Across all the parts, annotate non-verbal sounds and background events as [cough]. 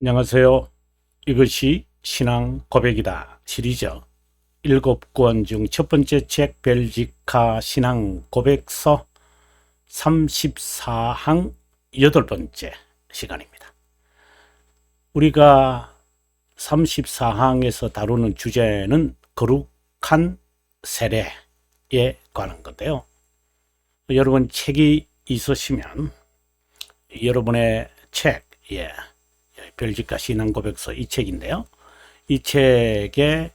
안녕하세요. 이것이 신앙 고백이다 시리즈 일곱 권 중 첫 번째 책 벨지카 신앙 고백서 34항 여덟 번째 시간입니다. 우리가 34항에서 다루는 주제는 거룩한 세례에 관한 건데요. 여러분 책이 있으시면 여러분의 책, 예, 별지가 신앙고백서 이 책인데요. 이 책의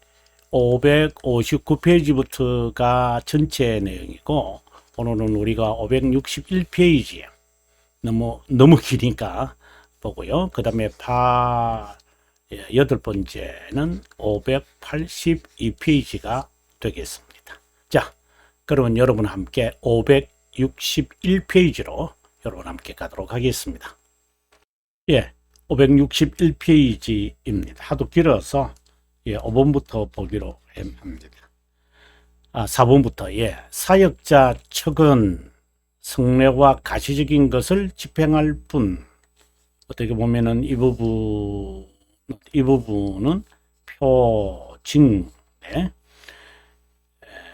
559페이지부터가 전체 내용이고 오늘은 우리가 561페이지에 너무 너무 기니까 보고요. 그 다음에 파 예, 여덟 번째는 582페이지가 되겠습니다. 자, 그러면 여러분 함께 561페이지로 여러분 함께 가도록 하겠습니다. 예, 561페이지입니다. 하도 길어서 예, 5번부터 보기로 합니다. 아, 4번부터 예, 사역자 척은 성례와 가시적인 것을 집행할 뿐 어떻게 보면은 이 부분 이 부분은 표징 네.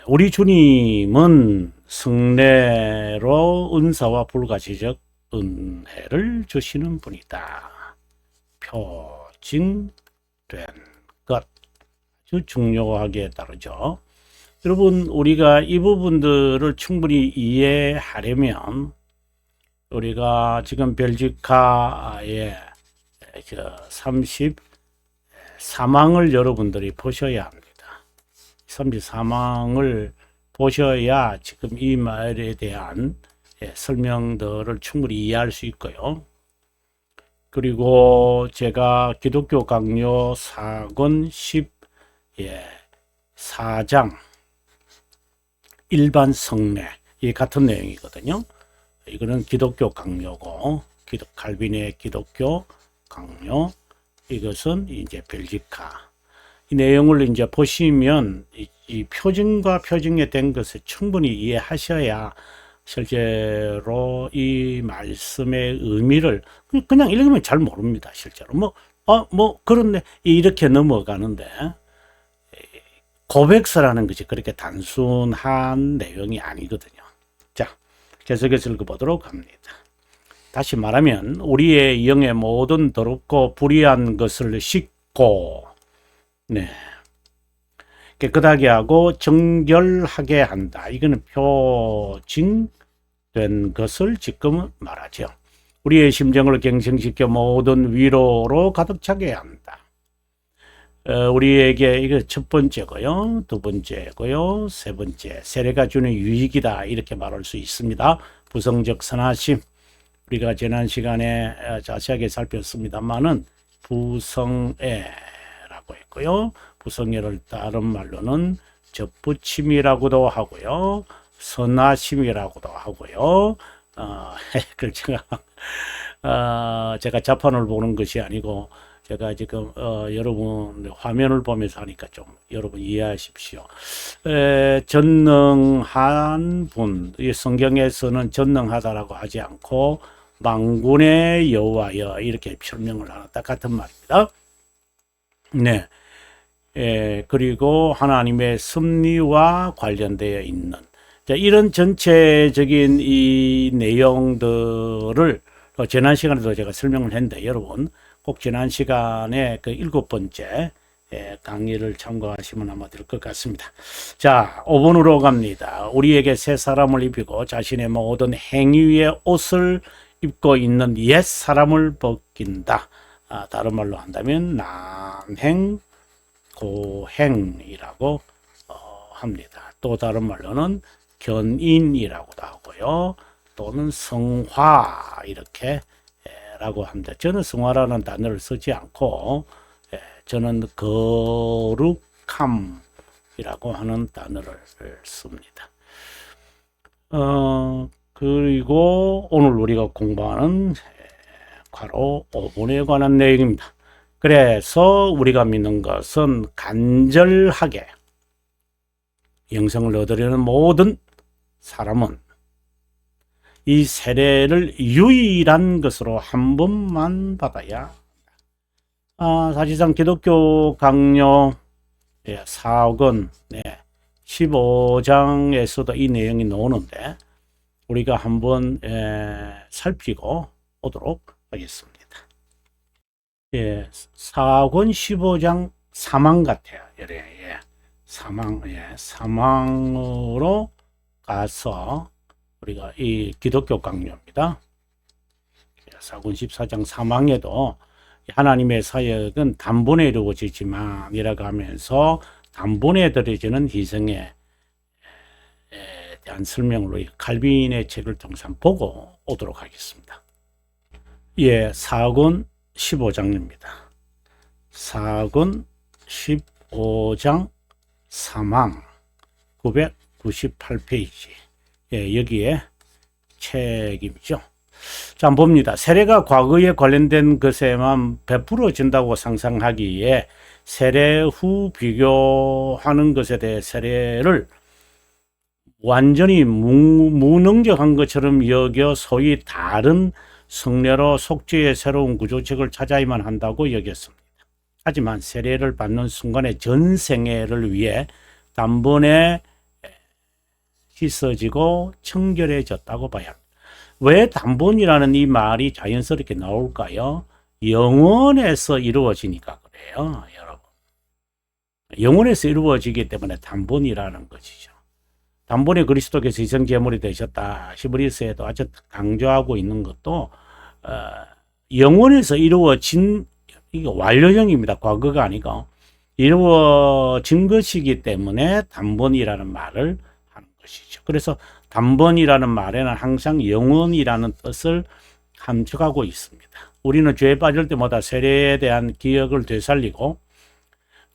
우리 주님은 성례로 은사와 불가시적 은혜를 주시는 분이다. 표징된 것 아주 중요하게 다르죠. 여러분 우리가 이 부분들을 충분히 이해하려면 우리가 지금 벨지카의 그 34망을 여러분들이 보셔야 합니다. 34망을 보셔야 지금 이 말에 대한 예, 설명들을 충분히 이해할 수 있고요. 그리고 제가 기독교 강요 4권 10 예, 4장 일반 성례 이 같은 내용이거든요. 이거는 기독교 강요고 기독 칼빈의 기독교 강요 이것은 이제 벨지카 이 내용을 이제 보시면 이, 이 표징과 표징에 된 것을 충분히 이해하셔야 실제로 이 말씀의 의미를 그냥 읽으면 잘 모릅니다. 실제로 뭐 어, 뭐 그런데 이렇게 넘어가는데 고백서라는 것이 그렇게 단순한 내용이 아니거든요. 자, 계속해서 읽어보도록 합니다. 다시 말하면 우리의 영의 모든 더럽고 불의한 것을 씻고 네. 깨끗하게 하고 정결하게 한다. 이거는 표징 된 것을 지금 말하죠. 우리의 심정을 갱생시켜 모든 위로로 가득 차게 한다. 어, 우리에게 이거 첫 번째고요, 두 번째고요, 세 번째 세례가 주는 유익이다 이렇게 말할 수 있습니다. 부성적 선하심 우리가 지난 시간에 어, 자세하게 살폈습니다만은 부성애라고 했고요. 부성애를 다른 말로는 접붙임이라고도 하고요. 선하심이라고도 하고요. 어, [laughs] 그 제가 어, 제가 자판을 보는 것이 아니고 제가 지금 어, 여러분 화면을 보면서 하니까 좀 여러분 이해하십시오. 에, 전능한 분, 이 성경에서는 전능하다라고 하지 않고 망군의 여호와여 이렇게 설명을 하는 딱 같은 말입니다. 네. 에, 그리고 하나님의 섭리와 관련되어 있는 자, 이런 전체적인 이 내용들을 어, 지난 시간에도 제가 설명을 했는데 여러분 꼭 지난 시간에 그 일곱 번째 예, 강의를 참고하시면 아마 될 것 같습니다. 자, 5번으로 갑니다. 우리에게 새 사람을 입히고 자신의 모든 행위의 옷을 입고 있는 옛 사람을 벗긴다. 아, 다른 말로 한다면 남행 고행이라고 어, 합니다. 또 다른 말로는 견인이라고도 하고요. 또는 성화 이렇게 라고 합니다. 저는 성화라는 단어를 쓰지 않고 예, 저는 거룩함이라고 하는 단어를 씁니다. 어, 그리고 오늘 우리가 공부하는 과로 5분에 관한 내용입니다. 그래서 우리가 믿는 것은 간절하게 영생을 얻으려는 모든 사람은 이 세례를 유일한 것으로 한 번만 받아야 아, 사실상 기독교 강요 예, 사권 네, 15장에서도 이 내용이 나오는데 우리가 한번 예, 살피고 오도록 하겠습니다. 예, 사권 15장 사망 같아요. 예, 예. 사망, 예, 사망으로 가서 우리가 이 기독교 강요입니다. 사군 14장 3항에도 하나님의 사역은 단번에 이루어지지만 이라고 하면서 단번에 드려지는 희생에 대한 설명으로 칼빈의 책을 통상 보고 오도록 하겠습니다. 예, 사군 15장입니다. 사군 15장 3항 900 98페이지. 예, 여기에 책임이죠. 자, 봅니다. 세례가 과거에 관련된 것에만 베풀어진다고 상상하기에 세례 후 비교하는 것에 대해 세례를 완전히 무, 능력한 것처럼 여겨 소위 다른 성례로 속죄의 새로운 구조책을 찾아야만 한다고 여겼습니다. 하지만 세례를 받는 순간에 전생애를 위해 단번에 씻어지고 청결해졌다고 봐야 합니다. 왜 단번이라는 이 말이 자연스럽게 나올까요? 영원에서 이루어지니까 그래요, 여러분. 영원에서 이루어지기 때문에 단번이라는 것이죠. 단번에 그리스도께서 희생제물이 되셨다. 시브리스에도 아주 강조하고 있는 것도 어, 영원에서 이루어진 이게 완료형입니다. 과거가 아니고 이루어진 것이기 때문에 단번이라는 말을 것이죠. 그래서 단번이라는 말에는 항상 영원이라는 뜻을 함축하고 있습니다. 우리는 죄에 빠질 때마다 세례에 대한 기억을 되살리고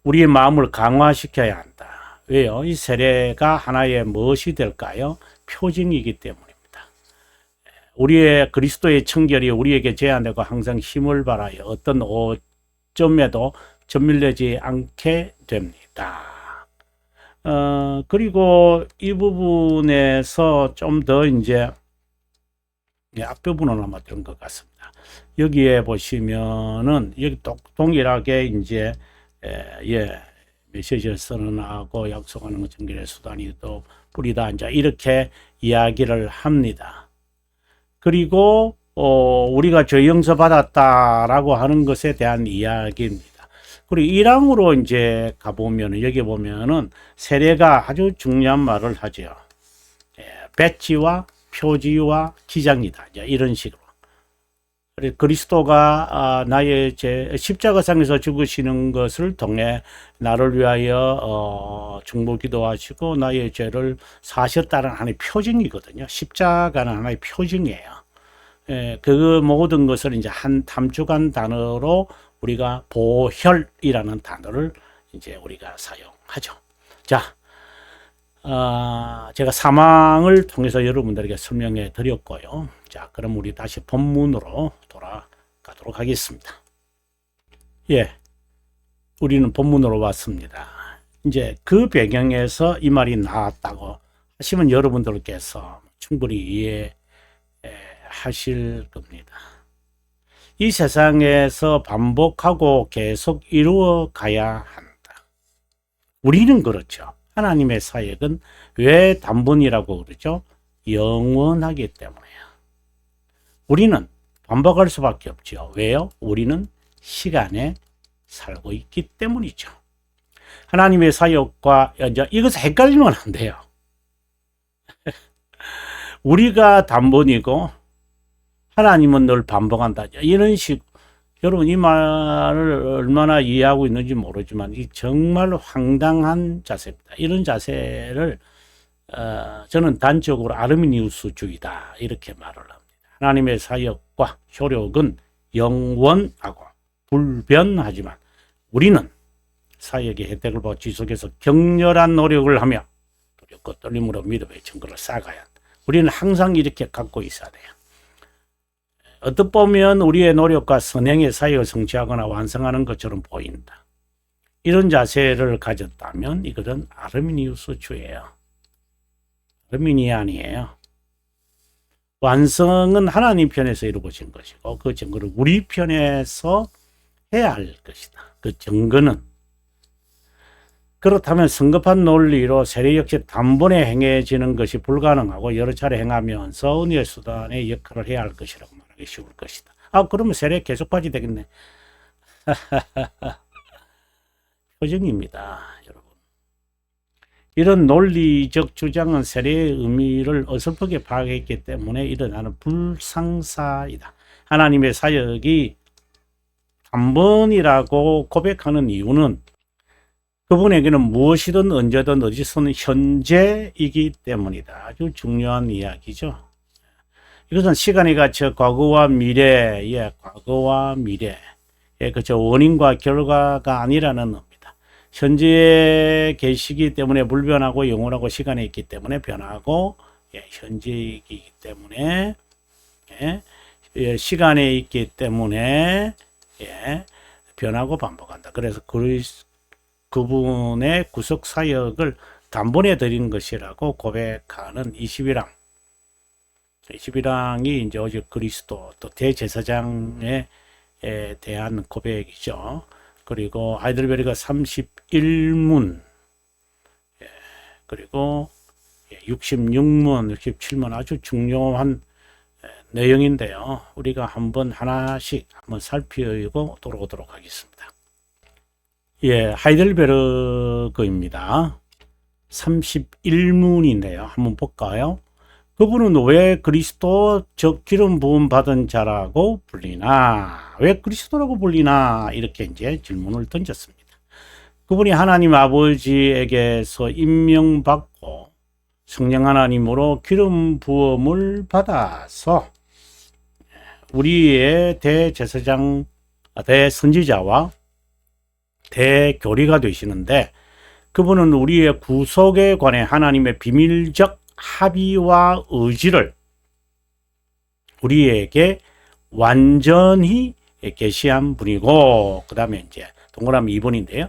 우리의 마음을 강화시켜야 한다. 왜요? 이 세례가 하나의 무엇이 될까요? 표징이기 때문입니다. 우리의 그리스도의 청결이 우리에게 제한되고 항상 힘을 발하여 어떤 오점에도 전밀되지 않게 됩니다. 어, 그리고 이 부분에서 좀 더 이제 예, 앞부분은 아마 된것 같습니다. 여기에 보시면은 여기 똑 동일하게 이제 에, 예 메시지를 선언하고 약속하는 것 정결의 수단이 또 뿌리다 이제 이렇게 이야기를 합니다. 그리고 어, 우리가 죄 용서 받았다라고 하는 것에 대한 이야기입니다. 그리고 1항으로 이제 가보면 여기 보면은 세례가 아주 중요한 말을 하죠. 예, 배지와 표지와 기장이다. 이런 식으로. 그리스도가 아, 나의 제 십자가상에서 죽으시는 것을 통해 나를 위하여 어, 중보 기도 하시고 나의 죄를 사셨다는 하나의 표징이거든요. 십자가는 하나의 표징이에요. 예, 그 모든 것을 이제 한 탐축한 단어로 우리가 보혈이라는 단어를 이제 우리가 사용하죠. 자, 어, 제가 사망을 통해서 여러분들에게 설명해 드렸고요. 자, 그럼 우리 다시 본문으로 돌아가도록 하겠습니다. 예, 우리는 본문으로 왔습니다. 이제 그 배경에서 이 말이 나왔다고 하시면 여러분들께서 충분히 이해하실 겁니다. 이 세상에서 반복하고 계속 이루어 가야 한다. 우리는 그렇죠. 하나님의 사역은 왜 단번이라고 그러죠? 영원하기 때문에요. 우리는 반복할 수밖에 없죠. 왜요? 우리는 시간에 살고 있기 때문이죠. 하나님의 사역과 이제 이것을 헷갈리면 안 돼요. [laughs] 우리가 단번이고 하나님은 늘 반복한다. 이런 식 여러분 이 말을 얼마나 이해하고 있는지 모르지만 이 정말 황당한 자세입니다. 이런 자세를 어, 저는 단적으로 아르미니우스주의다 이렇게 말을 합니다. 하나님의 사역과 효력은 영원하고 불변하지만 우리는 사역의 혜택을 보고 지속해서 격렬한 노력을 하며 두렵고 떨림으로 믿음의 증거를 쌓아가야 한다. 우리는 항상 이렇게 갖고 있어야 돼요. 어떻 보면 우리의 노력과 선행의 사역을 성취하거나 완성하는 것처럼 보인다. 이런 자세를 가졌다면 이것은 아르미니우스 주예요. 아르미니안이에요. 완성은 하나님 편에서 이루어진 것이고 그 증거를 우리 편에서 해야 할 것이다. 그 증거는 그렇다면 성급한 논리로 세례 역시 단번에 행해지는 것이 불가능하고 여러 차례 행하면서 은혜 수단의 역할을 해야 할 것이라고 말 하기 쉬울 것이다. 아 그러면 세례 계속 빠지 되겠네. [laughs] 표정입니다, 여러분. 이런 논리적 주장은 세례의 의미를 어설프게 파악했기 때문에 일어나는 불상사이다. 하나님의 사역이 한 번이라고 고백하는 이유는 그분에게는 무엇이든 언제든 어디서는 현재이기 때문이다. 아주 중요한 이야기죠. 이것은 시간이 갇혀 과거와 미래, 예, 과거와 미래, 예, 그죠. 원인과 결과가 아니라는 의미다. 현재에 계시기 때문에 불변하고 영원하고 시간에 있기 때문에 변하고, 예, 현재이기 때문에, 예, 예, 시간에 있기 때문에, 예, 변하고 반복한다. 그래서 그리스, 그분의 구속 사역을 단번에 드린 것이라고 고백하는 21항. 21항이 이제 어제 그리스도 또 대제사장에 에 대한 고백이죠. 그리고 아이들베리가 31문, 예, 그리고 66문, 67문 아주 중요한 에, 내용인데요. 우리가 한번 하나씩 한번 살펴보고 돌아오도록 하겠습니다. 예, 하이델베르그입니다. 31문인데요. 한번 볼까요? 그분은 왜 그리스도 적 기름 부음 받은 자라고 불리나? 왜 그리스도라고 불리나? 이렇게 이제 질문을 던졌습니다. 그분이 하나님 아버지에게서 임명받고 성령 하나님으로 기름 부음을 받아서 우리의 대제사장, 대선지자와 대교리가 되시는데 그분은 우리의 구속에 관해 하나님의 비밀적 합의와 의지를 우리에게 완전히 계시한 분이고 그 다음에 이제 동그라미 2번인데요.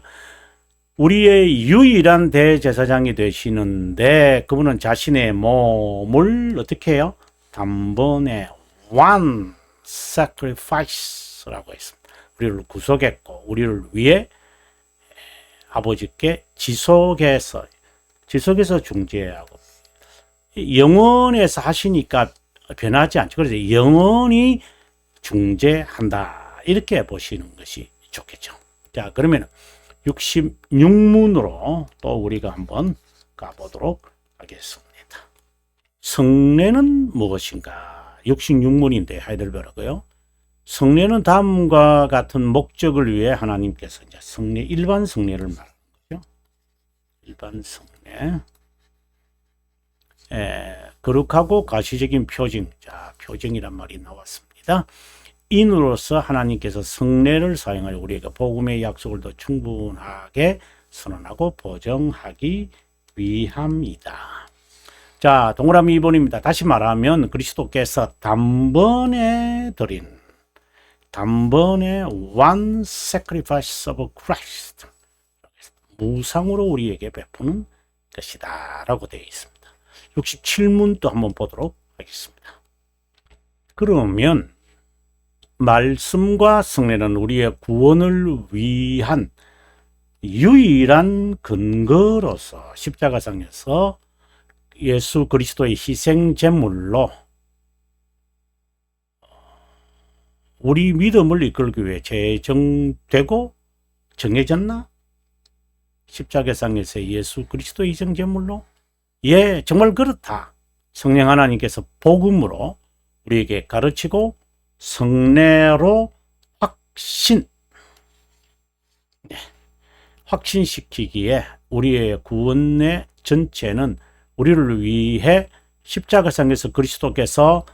우리의 유일한 대제사장이 되시는데 그분은 자신의 몸을 어떻게 해요? 단번에 one sacrifice라고 했습니다. 우리를 구속했고 우리를 위해 아버지께 지속해서 지속해서 중재하고 영원에서 하시니까 변하지 않죠. 그래서 영원히 중재한다. 이렇게 보시는 것이 좋겠죠. 자, 그러면 66문으로 또 우리가 한번 가보도록 하겠습니다. 성례는 무엇인가? 66문인데 하이델베르고요. 성례는 다음과 같은 목적을 위해 하나님께서 이제 성례 일반 성례를 말하는 거죠. 일반 성례. 에, 거룩하고 가시적인 표징. 자, 표징이란 말이 나왔습니다. 인으로서 하나님께서 성례를 사용하여 우리에게 복음의 약속을 더 충분하게 선언하고 보정하기 위함이다. 자, 동그라미 2번입니다. 다시 말하면 그리스도께서 단번에 드린 단번에 one sacrifice of Christ 무상으로 우리에게 베푸는 것이다 라고 되어 있습니다. 67문 또 한번 보도록 하겠습니다. 그러면 말씀과 성례는 우리의 구원을 위한 유일한 근거로서 십자가상에서 예수 그리스도의 희생 제물로 우리 믿음을 이끌기 위해 제정되고 정해졌나? 십자가상에서 예수 그리스도의 희생 제물로 예, 정말 그렇다. 성령 하나님께서 복음으로 우리에게 가르치고 성례로 확신, 네, 확신시키기에 우리의 구원의 전체는 우리를 위해 십자가상에서 그리스도께서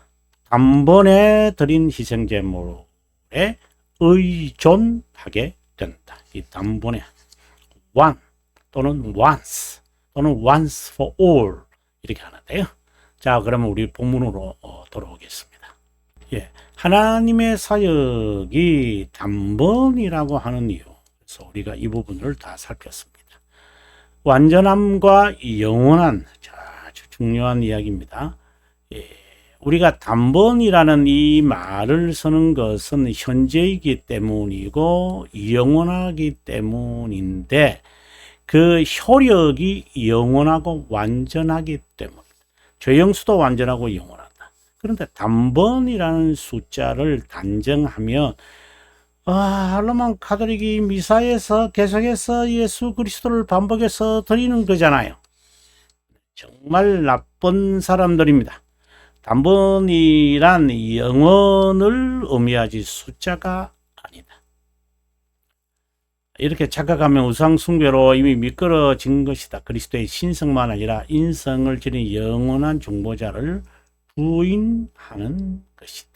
단번에 드린 희생제물에 의존하게 된다. 이 단번에 one 또는 once 또는 once for all 이렇게 하는데요. 자, 그러면 우리 본문으로 어, 돌아오겠습니다. 예, 하나님의 사역이 단번이라고 하는 이유. 그래서 우리가 이 부분을 다 살폈습니다. 완전함과 영원한 아주 중요한 이야기입니다. 예, 우리가 단번이라는 이 말을 쓰는 것은 현재이기 때문이고 영원하기 때문인데 그 효력이 영원하고 완전하기 때문입니다. 죄영수도 완전하고 영원하다. 그런데 단번이라는 숫자를 단정하면 아, 로만 카톨릭이 미사에서 계속해서 예수 그리스도를 반복해서 드리는 거잖아요. 정말 나쁜 사람들입니다. 단번이란 영원을 의미하지 숫자가. 이렇게 착각하면 우상 숭배로 이미 미끄러진 것이다. 그리스도의 신성만 아니라 인성을 지닌 영원한 중보자를 부인하는 것이다.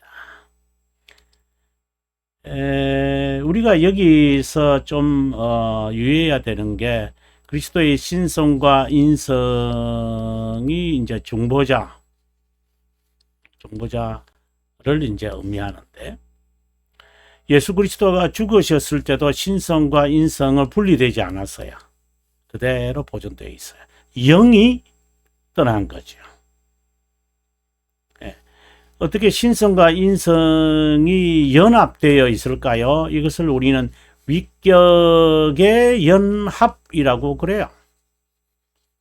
에, 우리가 여기서 좀 어, 유의해야 되는 게 그리스도의 신성과 인성이 이제 중보자, 중보자를 이제 의미하는데 예수 그리스도가 죽으셨을 때도 신성과 인성을 분리되지 않았어요. 그대로 보존되어 있어요. 영이 떠난 거죠. 예. 어떻게 신성과 인성이 연합되어 있을까요? 이것을 우리는 위격의 연합이라고 그래요.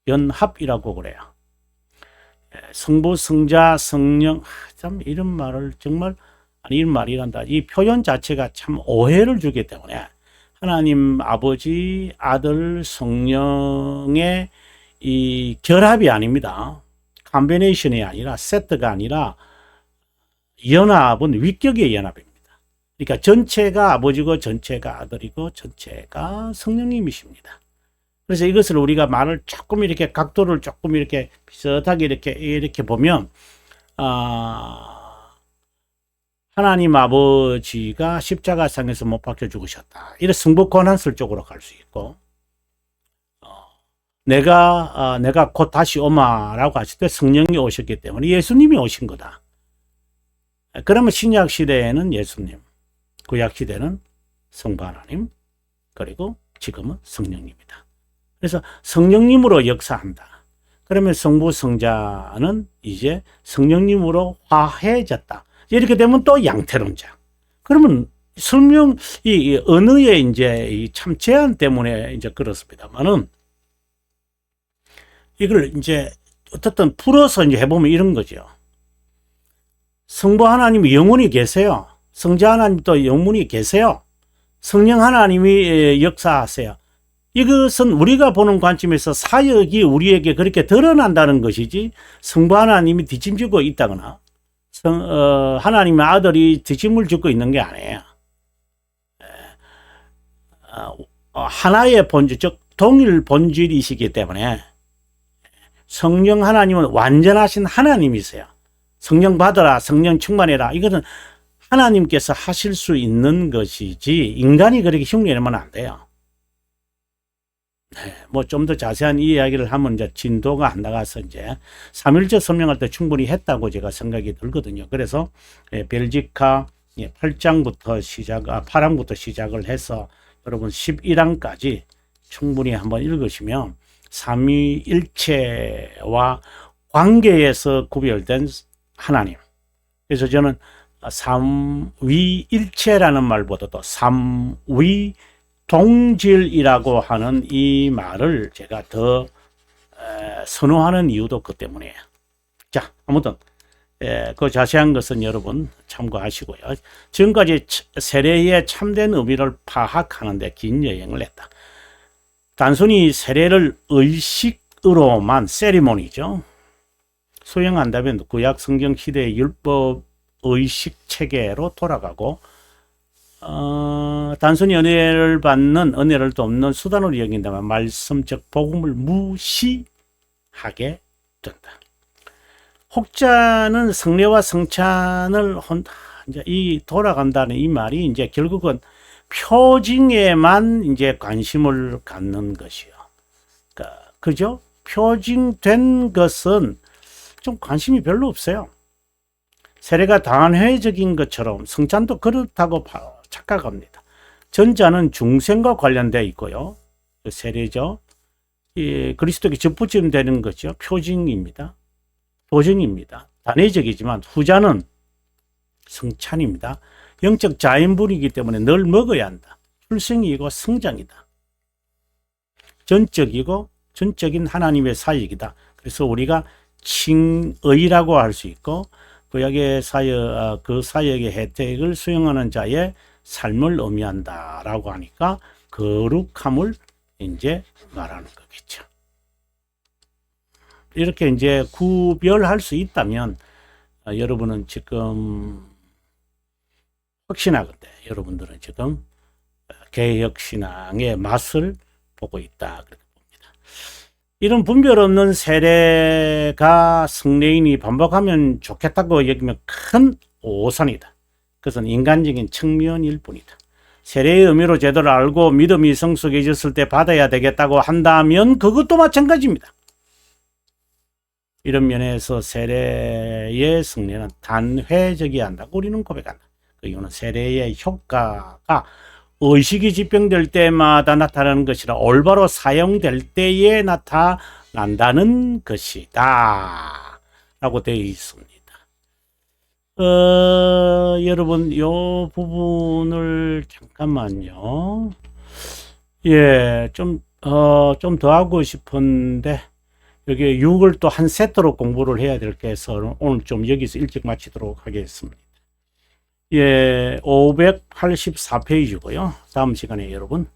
연합이라고 그래요. 예, 성부, 성자, 성령, 참 이런 말을 정말 이런 말이란다. 이 표현 자체가 참 오해를 주기 때문에 하나님 아버지, 아들, 성령의 이 결합이 아닙니다. 컨비네이션이 아니라 세트가 아니라 연합은 위격의 연합입니다. 그러니까 전체가 아버지고 전체가 아들이고 전체가 성령님이십니다. 그래서 이것을 우리가 말을 조금 이렇게 각도를 조금 이렇게 비슷하게 이렇게 이렇게 보면 아 하나님 아버지가 십자가상에서 못 박혀 죽으셨다. 이래 승부 권한설적으로 갈 수 있고 어, 내가 아, 내가 곧 다시 오마라고 하실 때 성령이 오셨기 때문에 예수님이 오신 거다. 그러면 신약 시대에는 예수님, 구약 시대는 성부 하나님, 그리고 지금은 성령님이다. 그래서 성령님으로 역사한다. 그러면 성부 성자는 이제 성령님으로 화해졌다. 이렇게 되면 또 양태론자. 그러면 설명 이 언어의 이제 이참 제한 때문에 이제 그렇습니다만은 이걸 이제 어떻든 풀어서 이제 해보면 이런 거죠. 성부 하나님이 영원히 계세요. 성자 하나님도 영원히 계세요. 성령 하나님이 역사하세요. 이것은 우리가 보는 관점에서 사역이 우리에게 그렇게 드러난다는 것이지 성부 하나님이 뒷짐지고 있다거나 성, 어, 하나님의 아들이 뒷짐을 짓고 있는 게 아니에요. 어, 하나의 본질, 즉 동일 본질이시기 때문에 성령 하나님은 완전하신 하나님이세요. 성령 받으라, 성령 충만해라. 이것은 하나님께서 하실 수 있는 것이지 인간이 그렇게 흉내내면 안 돼요. 네, 뭐좀 더 자세한 이야기를 하면 이제 진도가 안 나가서 이제 삼일째 설명할 때 충분히 했다고 제가 생각이 들거든요. 그래서 예, 벨지카 8장부터 시작, 아, 8항부터 시작을 해서 여러분 11항까지 충분히 한번 읽으시면 삼위일체와 관계에서 구별된 하나님. 그래서 저는 삼위일체라는 말보다도 삼위 동질이라고 하는 이 말을 제가 더 선호하는 이유도 그 때문이에요. 자, 아무튼 그 자세한 것은 여러분 참고하시고요. 지금까지 세례의 참된 의미를 파악하는 데 긴 여행을 했다. 단순히 세례를 의식으로만 세리머니죠. 수행한다면 구약 성경 시대의 율법 의식 체계로 돌아가고 어, 단순히 은혜를 받는 은혜를 돕는 수단으로 여긴다면 말씀적 복음을 무시하게 된다. 혹자는 성례와 성찬을 혼, 이제 이 돌아간다는 이 말이 이제 결국은 표징에만 이제 관심을 갖는 것이요. 그러니까 그죠? 표징된 것은 좀 관심이 별로 없어요. 세례가 단회적인 것처럼 성찬도 그렇다고 착각합니다. 전자는 중생과 관련되어 있고요. 그 세례죠. 이 그리스도께 접붙임 되는 거죠. 표징입니다. 보증입니다. 단회적이지만 후자는 성찬입니다. 영적 자연분이기 때문에 늘 먹어야 한다. 출생이고 성장이다. 전적이고 전적인 하나님의 사역이다. 그래서 우리가 칭의라고 할 수 있고 구약의 사역 아, 그 사역의 혜택을 수용하는 자의 삶을 의미한다라고 하니까 거룩함을 이제 말하는 거겠죠. 이렇게 이제 구별할 수 있다면 아, 여러분은 지금 근데 여러분들은 지금 개혁 신앙의 맛을 보고 있다 그렇게 봅니다. 이런 분별 없는 세례가 성례인이 반복하면 좋겠다고 여기면 큰 오산이다. 그것은 인간적인 측면일 뿐이다. 세례의 의미로 제대로 알고 믿음이 성숙해졌을 때 받아야 되겠다고 한다면 그것도 마찬가지입니다. 이런 면에서 세례의 성례는 단회적이어야 한다고 우리는 고백한다. 그 이유는 세례의 효과가 의식이 집병될 때마다 나타나는 것이라 올바로 사용될 때에 나타난다는 것이다. 라고 되어 있습니다. 어, 여러분, 요 부분을 잠깐만요. 예, 좀, 어, 좀 더 하고 싶은데, 여기 6을 또 한 세트로 공부를 해야 될게 해서 오늘 좀 여기서 일찍 마치도록 하겠습니다. 예, 584페이지고요. 다음 시간에 여러분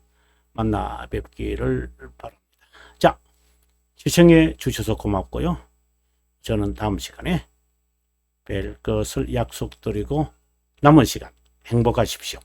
만나 뵙기를 바랍니다. 자, 시청해 주셔서 고맙고요. 저는 다음 시간에 뵐 것을 약속드리고 남은 시간 행복하십시오.